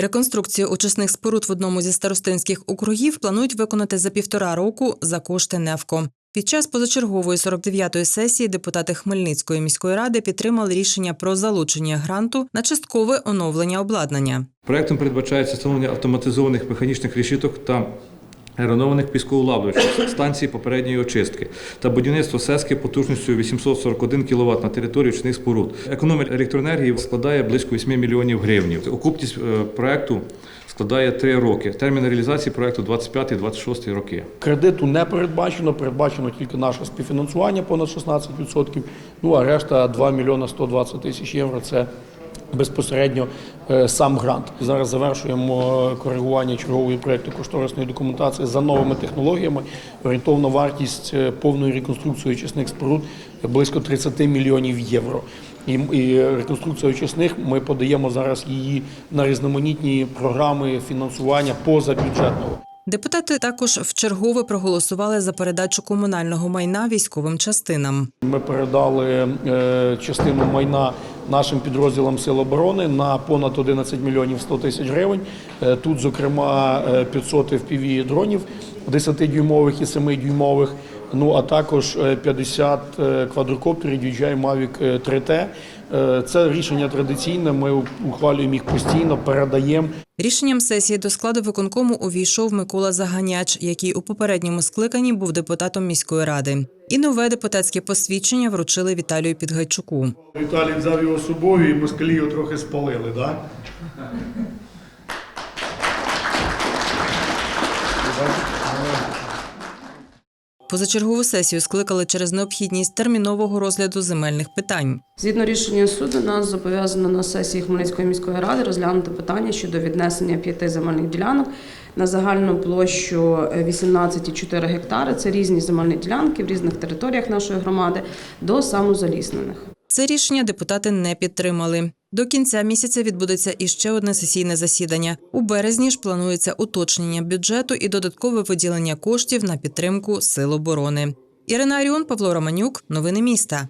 Реконструкцію очисних споруд в одному зі старостинських округів планують виконати за півтора року за кошти НЕВКО. Під час позачергової 49-ї сесії депутати Хмельницької міської ради підтримали рішення про залучення гранту на часткове оновлення обладнання. Проектом передбачається встановлення автоматизованих механічних решіток та аеронованих піскоулавлювачів станції попередньої очистки та будівництво СЕСКи потужністю 841 кВт на території очисних споруд. Економія електроенергії складає близько 8 мільйонів гривень. Окупність е, проекту складає 3 роки. Термін реалізації проекту 25-26 роки. Кредиту не передбачено, передбачено тільки наше співфінансування понад 16%, ну а решта 2 мільйона 120 тисяч євро це безпосередньо е, сам грант. Зараз завершуємо коригування чергової проєкту кошторисної документації за новими технологіями. Орієнтовна вартість е, повної реконструкції очисних споруд близько 30 мільйонів євро. І, реконструкція очисних ми подаємо зараз її на різноманітні програми фінансування позабюджетного. Депутати також вчергове проголосували за передачу комунального майна військовим частинам. Ми передали е, частину майна нашим підрозділам Сил оборони на понад 11 мільйонів 100 тисяч гривень. Е, Тут, зокрема, е, 500 FPV дронів 10-дюймових і 7-дюймових. Ну а також е, 50 е, квадрокоптерів DJI Mavic е, 3T. Е, Це рішення традиційне. Ми ухвалюємо їх постійно, передаємо. Рішенням сесії до складу виконкому увійшов Микола Заганяч, який у попередньому скликанні був депутатом міської ради. І нове депутатське посвідчення вручили Віталію Підгайчуку. Віталій взяв його з собою і москалі його трохи спалили, так? Позачергову сесію скликали через необхідність термінового розгляду земельних питань. Згідно рішення суду, нас зобов'язано на сесії Хмельницької міської ради розглянути питання щодо віднесення п'яти земельних ділянок на загальну площу 18,4 гектари. Це різні земельні ділянки в різних територіях нашої громади до самозаліснених. Це рішення депутати не підтримали. До кінця місяця відбудеться іще одне сесійне засідання. У березні ж планується уточнення бюджету і додаткове виділення коштів на підтримку сил оборони. Ірина Аріон, Павло Романюк. Новини міста.